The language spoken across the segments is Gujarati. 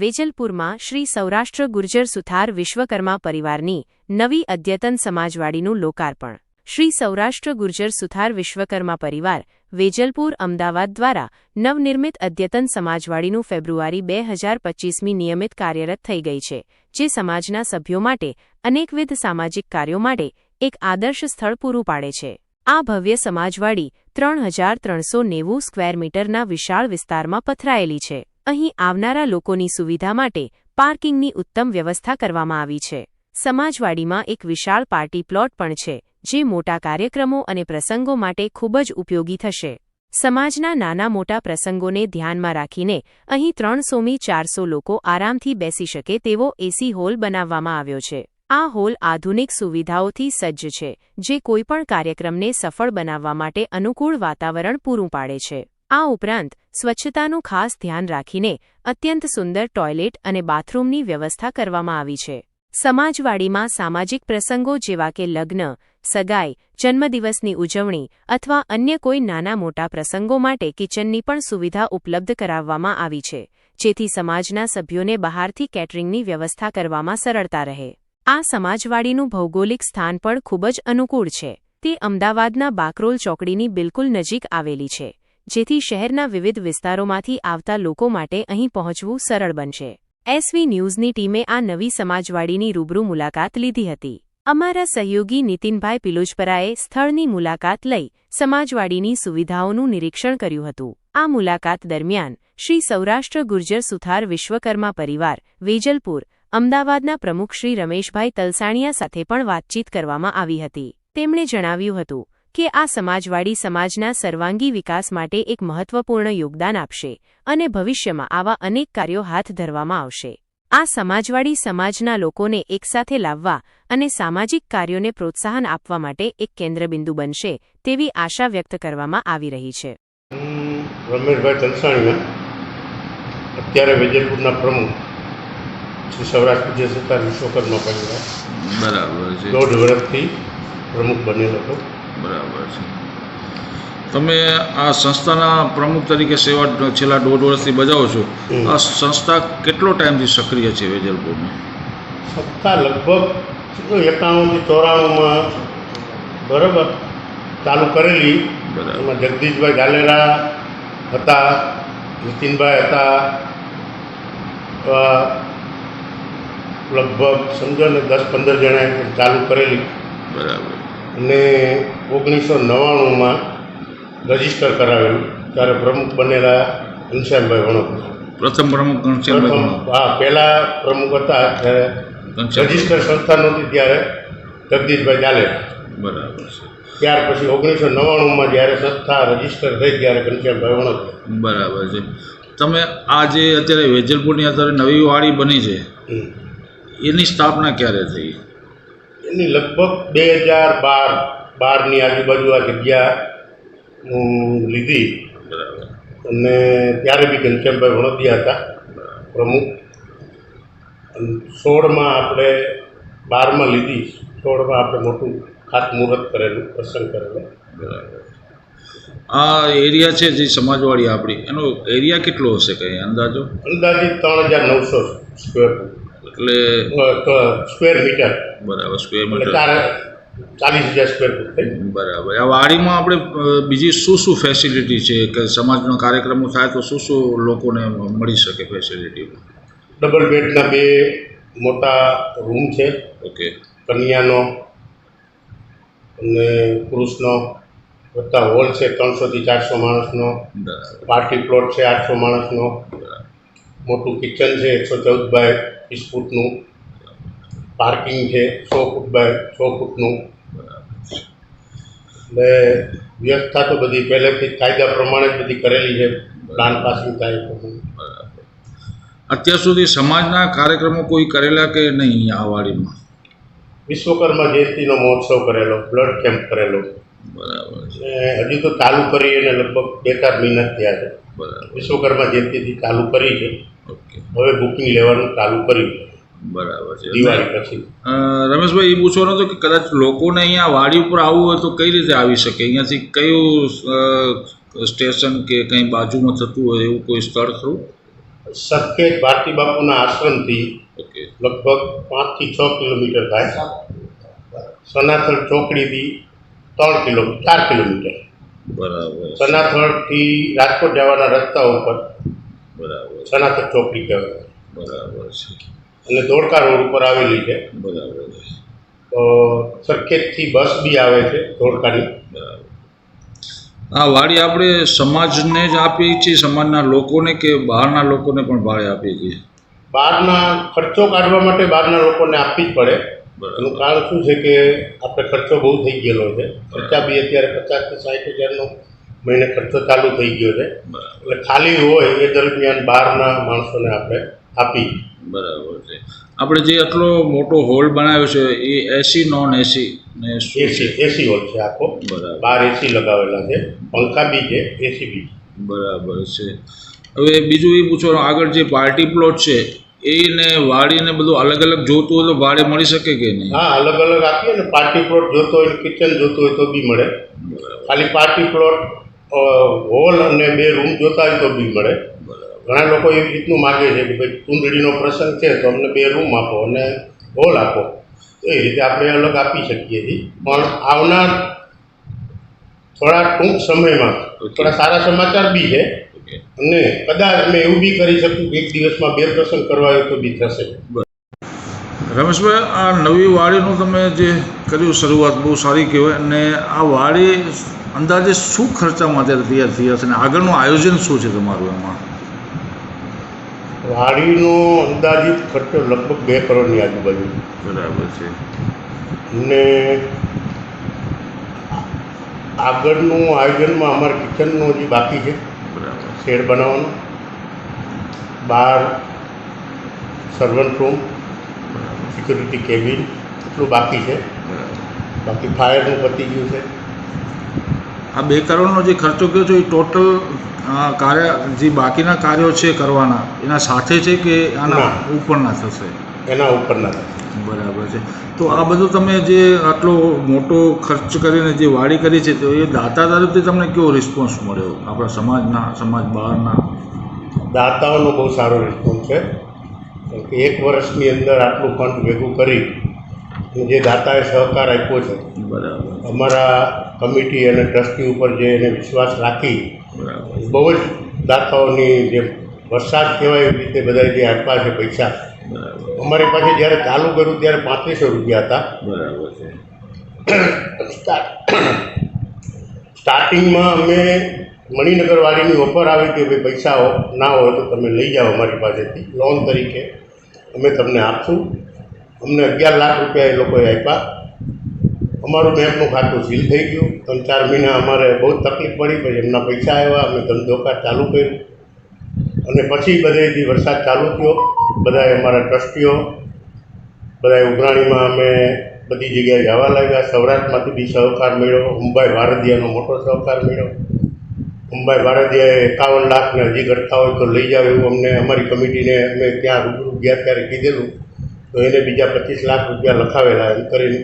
વેજલપુરમાં શ્રી સૌરાષ્ટ્ર ગુર્જર સુથાર વિશ્વકર્મા પરિવારની નવી અદ્યતન સમાજવાડીનું લોકાર્પણ. શ્રી સૌરાષ્ટ્ર ગુર્જર સુથાર વિશ્વકર્મા પરિવાર વેજલપુર અમદાવાદ દ્વારા નવનિર્મિત અદ્યતન સમાજવાડીનું ફેબ્રુઆરી બે હજાર પચ્ચીસમી નિયમિત કાર્યરત થઈ ગઈ છે, જે સમાજના સભ્યો માટે અનેકવિધ સામાજિક કાર્યો માટે એક આદર્શ સ્થળ પૂરું પાડે છે. આ ભવ્ય સમાજવાડી ત્રણ હજાર ત્રણસો નેવું સ્ક્વેર મીટરના વિશાળ વિસ્તારમાં પથરાયેલી છે. અહીં આવનારા લોકોની સુવિધા માટે પાર્કિંગની ઉત્તમ વ્યવસ્થા કરવામાં આવી છે. સમાજવાડીમાં એક વિશાળ પાર્ટી પ્લોટ પણ છે, જે મોટા કાર્યક્રમો અને પ્રસંગો માટે ખૂબ જ ઉપયોગી થશે. સમાજના નાના મોટા પ્રસંગોને ધ્યાનમાં રાખીને અહીં ત્રણસોમી ચારસો લોકો આરામથી બેસી શકે તેવો એસી હોલ બનાવવામાં આવ્યો છે. આ હોલ આધુનિક સુવિધાઓથી સજ્જ છે, જે કોઈપણ કાર્યક્રમને સફળ બનાવવા માટે અનુકૂળ વાતાવરણ પૂરું પાડે છે. આ ઉપરાંત, સ્વચ્છતાનું ખાસ ધ્યાન રાખીને અત્યંત સુંદર ટોયલેટ અને બાથરૂમની વ્યવસ્થા કરવામાં આવી છે. સમાજવાડીમાં સામાજિક પ્રસંગો જેવા કે લગ્ન, સગાઈ, જન્મદિવસની ઉજવણી અથવા અન્ય કોઈ નાના મોટા પ્રસંગો માટે કિચનની પણ સુવિધા ઉપલબ્ધ કરાવવામાં આવી છે, જેથી સમાજના સભ્યોને બહારથી કેટરિંગની વ્યવસ્થા કરવામાં સરળતા રહે. આ સમાજવાડીનું ભૌગોલિક સ્થાન પણ ખૂબ જ અનુકૂળ છે. તે અમદાવાદના બાકરોલ ચોકડીની બિલકુલ નજીક આવેલી છે. જેથી શહેરના વિવિધ વિસ્તારોમાંથી આવતા લોકો માટે અહીં પહોંચવું સરળ બનશે. એસવી ન્યૂઝની ટીમે આ નવી સમાજવાડીની રૂબરૂ મુલાકાત લીધી હતી. અમારા સહયોગી નીતિનભાઈ પિલોજપરાએ સ્થળની મુલાકાત લઈ સમાજવાડીની સુવિધાઓનું નિરીક્ષણ કર્યું હતું. આ મુલાકાત દરમિયાન શ્રી સૌરાષ્ટ્ર ગુર્જર સુથાર વિશ્વકર્મા પરિવાર, વેજલપુર, અમદાવાદના પ્રમુખ શ્રી રમેશભાઈ તલસાણિયા સાથે પણ વાતચીત કરવામાં આવી હતી. તેમણે જણાવ્યું હતું કે આ સમાજવાડી સમાજના સર્વાંગી વિકાસ માટે એક મહત્વપૂર્ણ યોગદાન આપશે અને ભવિષ્યમાં આવા અનેક કાર્યો હાથ ધરવામાં આવશે. આ સમાજવાડી સમાજના લોકોને એકસાથે લાવવા અને સામાજિક કાર્યોને પ્રોત્સાહન આપવા માટે એક કેન્દ્રબિંદુ બનશે તેવી આશા વ્યક્ત કરવામાં આવી રહી છે. રમેશભાઈ તલસાણીયા અત્યારે વેજલપુરના પ્રમુખ. શ્રી સૌરાષ્ટ્ર વિજય સરકાર વિશ્વકર્મા પરિવાર. બરાબર છે. દોઢ વર્ષથી પ્રમુખ બનેલો હતો. બરાબર છે. તમે આ સંસ્થાના પ્રમુખ તરીકે સેવા છેલ્લા દોઢ વર્ષથી બજાવો છો. આ સંસ્થા કેટલો ટાઈમથી સક્રિય છે વેજલપુરમાં સત્તા લગભગ એકાણુંથી ચોરાણુંમાં બરાબર ચાલુ કરેલી. એમાં જગદીશભાઈ ગાલેરા હતા નીતિનભાઈ હતા. લગભગ સમજો ને દસ પંદર જણાએ ચાલુ કરેલી. બરાબર. અને ઓગણીસો નવ્વાણુંમાં રજિસ્ટર કરાવેલું ત્યારે પ્રમુખ બનેલા ઘનશ્યામભાઈ વણોકર પ્રથમ પ્રમુખ ઘનશ્યામભાઈ હા પહેલાં પ્રમુખ હતા ત્યારે રજિસ્ટર સંસ્થા નહોતી ત્યારે જગદીશભાઈ ચાલે બરાબર છે. ત્યાર પછી ઓગણીસો નવ્વાણુંમાં જ્યારે સંસ્થા રજિસ્ટર થઈ ત્યારે ઘનશ્યામભાઈ વણોકર બરાબર છે. તમે આ જે અત્યારે વેજલપુરની અત્યારે નવી વાડી બની છે. એની સ્થાપના ક્યારે થઈ? એની લગભગ બે હજાર બાર બારની આજુબાજુ આ જગ્યા હું લીધી. બરાબર અને ત્યારે બી ઘનશ્યામભાઈ વણોદિયા હતા પ્રમુખ. સોળમાં આપણે બારમાં લીધી. સોળમાં આપણે મોટું ખાસ મુહૂર્ત કરેલું પ્રસંગ કરેલો. બરાબર આ એરિયા છે જે સમાજવાડી આપણી એનો એરિયા કેટલો હશે કંઈ અંદાજો? અંદાજિત ત્રણ હજાર નવસો સ્ક્વેર એટલે સ્ક્વેર મીટર બરાબર સ્ક્વેર મીટર ચાલીસ હજાર સ્ક્વેર ફૂટ થઈ. બરાબર. આ વાડીમાં આપણે બીજી શું શું ફેસિલિટી છે? કે સમાજનો કાર્યક્રમો થાય તો શું શું લોકોને મળી શકે ફેસિલિટી ડબલ બેડના બે મોટા રૂમ છે. ઓકે. કન્યાનો અને પુરુષનો. વત્તા હોલ છે ત્રણસોથી ચારસો માણસનો. પાર્ટી પ્લોટ છે આઠસો માણસનો. મોટું કિચન છે એકસો ચૌદ બાય વીસ ફૂટનું પાર્કિંગ છે સો ફૂટ બાય સો ફૂટનું. એટલે વ્યવસ્થા તો બધી પહેલેથી કાયદા પ્રમાણે જ બધી કરેલી છે પ્લાન પાસિંગ થાય પ્રમાણે અત્યાર સુધી સમાજના કાર્યક્રમો કોઈ કરેલા કે નહીં આ વાડીમાં વિશ્વકર્મા જયંતિનો મહોત્સવ કરેલો બ્લડ કેમ્પ કરેલો. બરાબર હજી તો ચાલુ કરી અને લગભગ બે ચાર મહિના થયા છે. વિશ્વકર્મા જયંતિથી ચાલુ કરી છે. હવે બુકિંગ લેવાનું ચાલુ કર્યું. બરાબર છે. દિવાળી પછી. રમેશભાઈ એ પૂછવાનું હતું કે કદાચ લોકોને અહીંયા વાડી ઉપર આવવું હોય તો કઈ રીતે આવી શકે? અહીંયાથી કયું સ્ટેશન કે કંઈ બાજુમાં થતું હોય એવું કોઈ સ્થળ ખરું? સરખેજ ભારતી બાપુના આશ્રમથી ઓકે લગભગ પાંચથી છ કિલોમીટર થાય. સનાથલ ચોકડીથી ત્રણ કિલો ચાર કિલોમીટર. બરાબર. સનાથળથી રાજકોટ જવાના રસ્તા ઉપર સનાથલ ચોકડી કહેવાય. બરાબર છે. અને ધોળકા રોડ ઉપર આવેલી છે. બરાબર છે. તો સરખેજથી બસ બી આવે છે ધોળકાની બરાબર. આ વાડી આપણે સમાજને જ આપીએ છીએ સમાજના લોકોને કે બહારના લોકોને પણ ભાડે આપીએ છીએ? બહારના ખર્ચો કાઢવા માટે બહારના લોકોને આપવી જ પડે. એનું કારણ શું છે કે આપણે ખર્ચો બહુ થઈ ગયેલો છે. ખર્ચા બી અત્યારે પચાસથી સાઠ હજારનો મહિને ખર્ચો ચાલુ થઈ ગયો છે. એટલે ખાલી હોય એ દરમિયાન બહારના માણસોને આપણે આપી. બરાબર છે. આપણે જે આટલો મોટો હોલ બનાવ્યો છે એ એસી નોન એસી ને એસી એસી હોલ છે આખો. બરાબર. બાર એસી લગાવેલા છે. પંખા બી છે એસી બી બરાબર છે. હવે બીજું એ પૂછવાનું આગળ જે પાર્ટી પ્લોટ છે એને વાડીને બધું અલગ અલગ જોતું હોય તો ભાડે મળી શકે કે નહીં? હા અલગ અલગ આપીએ ને. પાર્ટી પ્લોટ જોતો હોય કિચન જોતું હોય તો બી મળે. ખાલી પાર્ટી પ્લોટ હોલ અને બે રૂમ જોતા હોય તો બી મળે. ઘણા લોકો એવી રીતનું માગે છે કે ભાઈ કુંડળીનો પ્રસંગ છે તો અમને બે રૂમ આપો અને હોલ આપો. તો એ રીતે આપણે અલગ આપી શકીએ છીએ. પણ આવનાર થોડા ટૂંક સમયમાં થોડા સારા સમાચાર બી છે. અને કદાચ અમે એવું બી કરી શકું કે એક દિવસમાં બે પ્રસંગ કરવા હોય તો બી થશે. રમેશભાઈ આ નવી વાડીનું તમે જે કર્યું શરૂઆત બહુ સારી કહેવાય. અને આ વાડી અંદાજે શું ખર્ચામાં અત્યારે તૈયાર થઈ છે અને આગળનું આયોજન શું છે તમારું એમાં? વાડીનો અંદાજિત ખર્ચો લગભગ બે કરોડની આજુબાજુ. બરાબર છે. અને આગળનું આયોજનમાં અમારે કિચનનું હજી બાકી છે બરાબર. શેડ બનાવવાનો બાર સર્વન્ટ રૂમ સિક્યુરિટી કેબિન એટલું બાકી છે. બાકી ફાયરનું પતી ગયું છે. આ બે કરોડનો જે ખર્ચો કયો છો એ ટોટલ કાર્ય જે બાકીના કાર્યો છે કરવાના એના સાથે છે કે આના. ઉપરના થશે? એના ઉપરના બરાબર છે. તો આ બધું તમે જે આટલો મોટો ખર્ચ કરીને જે વાડી કરી છે તો એ દાતા તરફથી તમને કેવો રિસ્પોન્સ મળ્યો? આપણા સમાજના સમાજ બહારના? દાતાઓનો બહુ સારો રિસ્પોન્સ છે. એક વર્ષની અંદર આટલું ફંડ ભેગું કરી જે દાતાએ સહકાર આપ્યો છે બરાબર. અમારા કમિટી અને ટ્રસ્ટી ઉપર જે એને વિશ્વાસ રાખી બહુ જ દાતાઓની જે વરસાદ કહેવાય એવી રીતે બધા જે આપ્યા છે પૈસા અમારી પાસે જ્યારે ચાલુ કર્યું ત્યારે પાંત્રીસો રૂપિયા હતા. બરાબર છે. સ્ટાર્ટિંગમાં અમે મણિનગરવાળીની ઓફર આવી કે ભાઈ પૈસા ના હોય તો તમે લઈ જાઓ અમારી પાસેથી લોન તરીકે. અમે તમને આપશું. અમને અગિયાર લાખ રૂપિયા એ લોકોએ આપ્યા. અમારું બેંકનું ખાતું સીલ થઈ ગયું. ત્રણ ચાર મહિના અમારે બહુ તકલીફ પડી, પછી એમના પૈસા આવ્યા, અમે ધંધોકાર ચાલુ કર્યું. અને પછી બધે જે વરસાદ ચાલુ થયો, બધાએ અમારા ટ્રસ્ટીઓ, બધાએ ઉઘરાણીમાં અમે બધી જગ્યાએ જવા લાગ્યા. સૌરાષ્ટ્રમાંથી બી સહકાર મળ્યો. મુંબઈ ભારતીયાનો મોટો સહકાર મળ્યો. મુંબઈ ભારતીયાએ એકાવન લાખને હજી ઘટતા હોય તો લઈ જાવ એવું અમને અમારી કમિટીને અમે ત્યાં રૂબરૂ ગયા ત્યારે કીધેલું. તો એને બીજા પચીસ લાખ રૂપિયા લખાવેલા એમ કરીને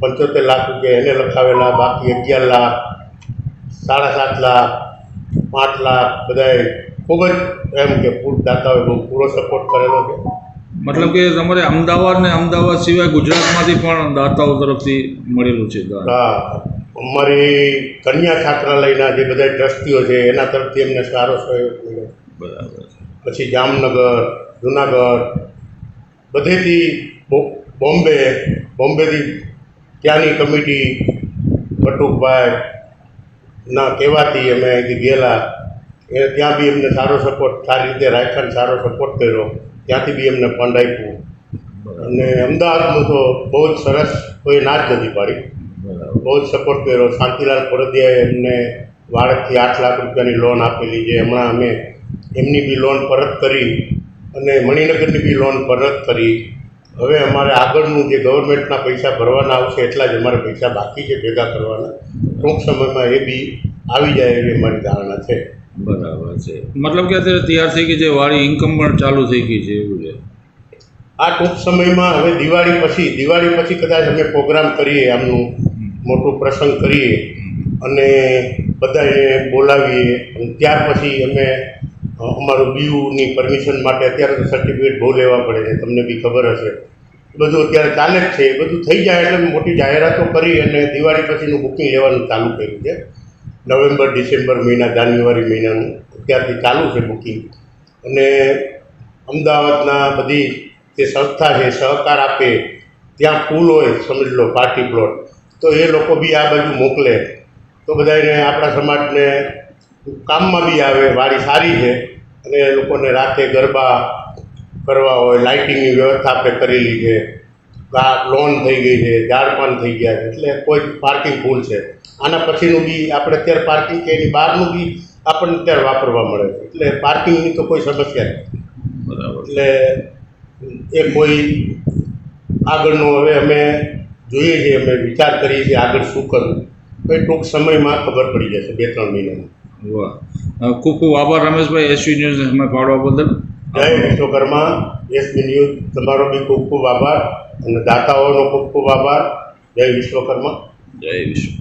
પંચોતેર લાખ રૂપિયા એને લખાવેલા બાકી અગિયાર લાખ સાડા સાત લાખ પાંચ લાખ બધાએ ખૂબ જ એમ કે પૂરદાતાઓએ બહુ પૂરો સપોર્ટ કરેલો છે. મતલબ કે તમારે અમદાવાદ ને અમદાવાદ સિવાય ગુજરાતમાંથી પણ દાતાઓ તરફથી મળેલું છે હા અમારી કન્યા છાત્રાલયના જે બધા ટ્રસ્ટીઓ છે એના તરફથી એમને સારો સહયોગ મળ્યો. બરાબર. પછી જામનગર જુનાગઢ બધેથી બોમ્બે, બોમ્બેથી ત્યાંની કમિટી કટુકભાઈ ના કહેવાથી અમે અહીંથી ગયેલા. એ ત્યાં બી એમને સારો સપોર્ટ સારી રીતે રાખ્યા સારો સપોર્ટ કર્યો. ત્યાંથી બી એમને ફંડ આપ્યું. અને અમદાવાદનું તો બહુ જ સરસ કોઈ ના જ નથી પાડી. બહુ જ સપોર્ટ કર્યો. શાંતિલાલ પરદિયાએ એમને વાળકથી આઠ લાખ રૂપિયાની લોન આપેલી જે હમણાં અમે એમની બી લોન પરત કરી અને મણિનગરની બી લોન પરત કરી. હવે અમારે આગળનું જે ગવર્મેન્ટના પૈસા ભરવાના આવશે એટલા જ અમારે પૈસા બાકી છે ભેગા કરવાના. ટૂંક સમયમાં એ બી આવી જાય એવી અમારી ધારણા છે. બરાબર છે. મતલબ કે અત્યારે તૈયાર થઈ ગઈ છે વાળી ઇન્કમ પણ ચાલુ થઈ ગઈ છે એવું છે. આ ટૂંક સમયમાં હવે દિવાળી પછી દિવાળી પછી કદાચ અમે પ્રોગ્રામ કરીએ આમનું મોટું પ્રસંગ કરીએ. અને બધાને બોલાવીએ. ત્યાર પછી અમે અમારું બીયુની પરમિશન માટે અત્યારે તો સર્ટિફિકેટ બહુ લેવા પડે છે, તમને બી ખબર હશે. બધું અત્યારે ચાલે જ છે, એ બધું થઈ જાય એટલે મોટી જાહેરાતો કરી અને દિવાળી પછીનું બુકિંગ લેવાનું ચાલુ કર્યું છે. નવેમ્બર, ડિસેમ્બર મહિના, જાન્યુઆરી મહિનાનું અત્યારથી ચાલુ છે બુકિંગ અને અમદાવાદના બધી જે સંસ્થા છે, સહકાર આપે, ત્યાં પુલ હોય, સમજ લો પાર્ટી પ્લોટ તો એ લોકો બી આ બાજુ મોકલે. તો બધાને આપણા સમાજને કામમાં બી આવે વાડી સારી છે. અને એ લોકોને રાતે ગરબા કરવા હોય લાઇટિંગની વ્યવસ્થા આપણે કરેલી છે. લોન થઈ ગઈ છે ઝાડપાન થઈ ગયા છે એટલે કોઈ પાર્કિંગ ફૂલ છે. આના પછીનું બી આપણે અત્યારે પાર્કિંગ કે એની બહારનું બી આપણને અત્યારે વાપરવા મળે છે. એટલે પાર્કિંગની તો કોઈ સમસ્યા નથી. બરાબર. એટલે એ કોઈ આગળનું હવે અમે જોઈએ છીએ અમે વિચાર કરીએ છીએ આગળ શું કરવું. તો એ ટૂંક સમયમાં ખબર પડી જશે બે ત્રણ મહિનામાં. વાહ ખૂબ ખૂબ આભાર રમેશભાઈ એસવી ન્યૂઝને અમે પાડવા બદલ જય વિશ્વકર્મા એસવી ન્યૂઝ તમારો બી ખૂબ ખૂબ આભાર અને દાતાઓનો ખૂબ ખૂબ આભાર જય વિશ્વકર્મા જય વિશ્વ